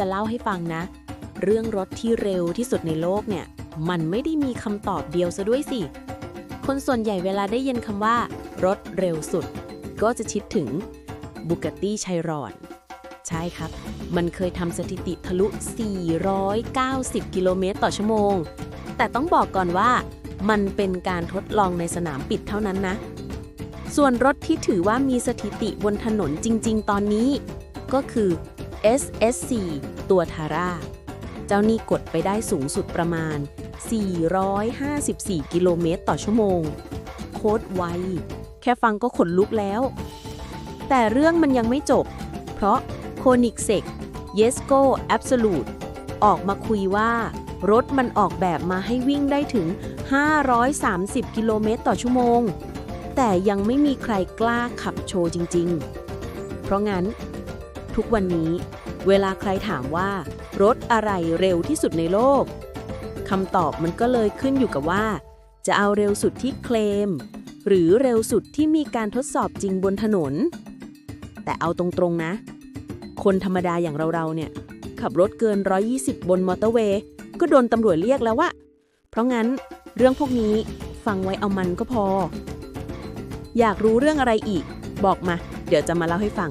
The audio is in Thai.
จะเล่าให้ฟังนะ เรื่องรถที่เร็วที่สุดในโลกเนี่ย มันไม่ได้มีคำตอบเดียวซะด้วยสิ คนส่วนใหญ่เวลาได้ยินคำว่า รถเร็วสุด ก็จะคิดถึงบุกตี้ชัยรอน ใช่ครับ มันเคยทำสถิติทะลุ 490 กิโลเมตรต่อชั่วโมง แต่ต้องบอกก่อนว่ามันเป็นการทดลองในสนามปิดเท่านั้นนะ ส่วนรถที่ถือว่ามีสถิติบนถนนจริง ๆ ตอนนี้ ก็คือ SSC ตัวทาร่า เจ้านี่กดไปได้สูงสุดประมาณ 454 กิโลเมตรต่อชั่วโมง โคตรไว แค่ฟังก็ขนลุกแล้ว แต่เรื่องมันยังไม่จบ เพราะโคนิกเซกเยสโกแอบสูตออกมาคุยว่า รถมันออกแบบมาให้วิ่งได้ถึง 530 กิโลเมตรต่อชั่วโมง แต่ยังไม่มีใครกล้าขับโชว์จริง ๆ เพราะงั้น ทุกวันนี้ เวลาใครถามว่า รถอะไรเร็วที่สุดในโลกคำตอบมันก็เลยขึ้นอยู่กับว่า จะเอาเร็วสุดที่เคลม หรือเร็วสุดที่มีการทดสอบจริงบนถนน แต่เอาตรงๆนะ คนธรรมดาอย่างเราๆเนี่ย ขับรถเกิน 120 บนมอเตอร์เวย์ก็โดนตำรวจเรียกแล้ววะเพราะงั้นเรื่องพวกนี้ฟังไว้เอามันก็พอ อยากรู้เรื่องอะไรอีก บอกมา เดี๋ยวจะมาเล่าให้ฟัง